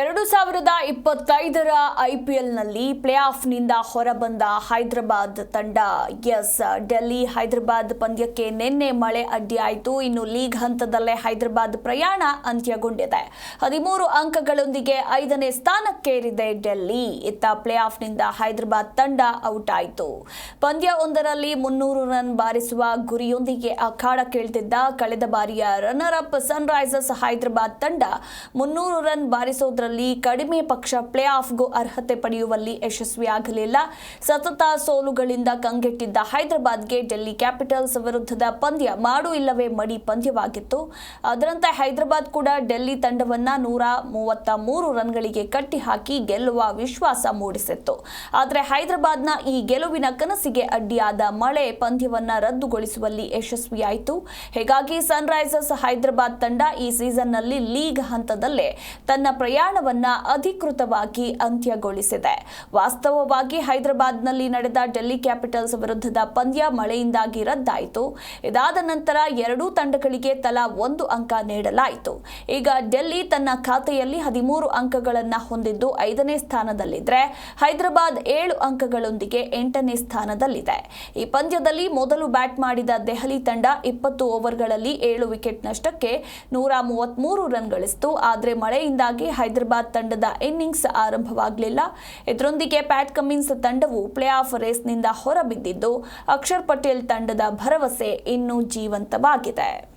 ಎರಡು ಸಾವಿರದ ಇಪ್ಪತ್ತೈದರ ಐಪಿಎಲ್ನಲ್ಲಿ ಪ್ಲೇ ಆಫ್ನಿಂದ ಹೊರಬಂದ ಹೈದರಾಬಾದ್ ತಂಡ, ಎಸ್, ಡೆಲ್ಲಿ ಹೈದರಾಬಾದ್ ಪಂದ್ಯಕ್ಕೆ ನಿನ್ನೆ ಮಳೆ ಅಡ್ಡಿಯಾಯಿತು. ಇನ್ನು ಲೀಗ್ ಹಂತದಲ್ಲೇ ಹೈದರಾಬಾದ್ ಪ್ರಯಾಣ ಅಂತ್ಯಗೊಂಡಿದೆ. ಹದಿಮೂರು ಅಂಕಗಳೊಂದಿಗೆ ಐದನೇ ಸ್ಥಾನಕ್ಕೇರಿದೆ ಡೆಲ್ಲಿ. ಇತ್ತ ಪ್ಲೇ ಆಫ್ನಿಂದ ಹೈದರಾಬಾದ್ ತಂಡ ಔಟ್ ಆಯಿತು ಪಂದ್ಯ ಒಂದರಲ್ಲಿ ಮುನ್ನೂರು ರನ್ ಬಾರಿಸುವ ಗುರಿಯೊಂದಿಗೆ ಅಖಾಡ ಕೇಳ್ತಿದ್ದ, ಕಳೆದ ಬಾರಿಯ ರನ್ನರ್ ಅಪ್ ಸನ್ರೈಸರ್ಸ್ ಹೈದರಾಬಾದ್ ತಂಡ ಮುನ್ನೂರು ರನ್ ಬಾರಿಸೋದ್ರಲ್ಲಿ ಕಡಿಮೆ ಪಕ್ಷ ಪ್ಲೇ ಆಫ್ಗೂ ಅರ್ಹತೆ ಪಡೆಯುವಲ್ಲಿ ಯಶಸ್ವಿಯಾಗಲಿಲ್ಲ ಸತತ ಸೋಲುಗಳಿಂದ ಕಂಗೆಟ್ಟಿದ್ದ ಹೈದರಾಬಾದ್ಗೆ ಡೆಲ್ಲಿ ಕ್ಯಾಪಿಟಲ್ಸ್ ವಿರುದ್ಧದ ಪಂದ್ಯ ಮಾಡು ಇಲ್ಲವೇ ಮಡಿ ಪಂದ್ಯವಾಗಿತ್ತು. ಅದರಂತೆ ಹೈದರಾಬಾದ್ ಕೂಡ ಡೆಲ್ಲಿ ತಂಡವನ್ನ ನೂರ ಮೂವತ್ತ ಮೂರು ರನ್ಗಳಿಗೆ ಕಟ್ಟಿಹಾಕಿ ಗೆಲ್ಲುವ ವಿಶ್ವಾಸ ಮೂಡಿಸಿತ್ತು. ಆದರೆ ಹೈದರಾಬಾದ್ನ ಈ ಗೆಲುವಿನ ಕನಸಿಗೆ ಅಡ್ಡಿಯಾದ ಮಳೆ ಪಂದ್ಯವನ್ನ ರದ್ದುಗೊಳಿಸುವಲ್ಲಿ ಯಶಸ್ವಿಯಾಯಿತು. ಹೀಗಾಗಿ ಸನ್ರೈಸರ್ಸ್ ಹೈದರಾಬಾದ್ ತಂಡ ಈ ಸೀಸನ್ನಲ್ಲಿ ಲೀಗ್ ಹಂತದಲ್ಲೇ ತನ್ನ ಪ್ರಯಾಣವನ್ನ ಅಧಿಕೃತವಾಗಿ ಅಂತ್ಯಗೊಳಿಸಿದೆ. ವಾಸ್ತವವಾಗಿ ಹೈದರಾಬಾದ್ನಲ್ಲಿ ನಡೆದ ಡೆಲ್ಲಿ ಕ್ಯಾಪಿಟಲ್ಸ್ ವಿರುದ್ಧದ ಪಂದ್ಯ ಮಳೆಯಿಂದಾಗಿ ರದ್ದಾಯಿತು. ಇದಾದ ನಂತರ ಎರಡೂ ತಂಡಗಳಿಗೆ ತಲಾ ಒಂದು ಅಂಕ ನೀಡಲಾಯಿತು. ಈಗ ಡೆಲ್ಲಿ ತನ್ನ ಖಾತೆಯಲ್ಲಿ ಹದಿಮೂರು ಅಂಕಗಳನ್ನು ಹೊಂದಿದ್ದು ಐದನೇ ಸ್ಥಾನದಲ್ಲಿದ್ದರೆ ಹೈದರಾಬಾದ್ ಏಳು ಅಂಕಗಳೊಂದಿಗೆ ಎಂಟನೇ ಸ್ಥಾನದಲ್ಲಿದೆ. ಈ ಪಂದ್ಯದಲ್ಲಿ ಮೊದಲು ಬ್ಯಾಟ್ ಮಾಡಿದ ದೆಹಲಿ ತಂಡ ಇಪ್ಪತ್ತು ಓವರ್ಗಳಲ್ಲಿ ಏಳು ವಿಕೆಟ್ ನಷ್ಟಕ್ಕೆ ನೂರ ಮೂವತ್ಮೂರು ರನ್ ಗಳಿಸಿತು. ಆದರೆ ಮಳೆಯಿಂದಾಗಿ ಹೈದರಾಬಾದ್ ತಂಡದ ಇನ್ನಿಂಗ್ಸ್ ಆರಂಭವಾಗಲಿಲ್ಲ. ಇದರೊಂದಿಗೆ ಪ್ಯಾಟ್ ಕಮಿನ್ಸ್ ತಂಡವು ಪ್ಲೇ ಆಫ್ ರೇಸ್ನಿಂದ ಹೊರಬಿದ್ದಿದ್ದು, ಅಕ್ಷರ್ ಪಟೇಲ್ ತಂಡದ ಭರವಸೆ ಇನ್ನೂ ಜೀವಂತವಾಗಿದೆ.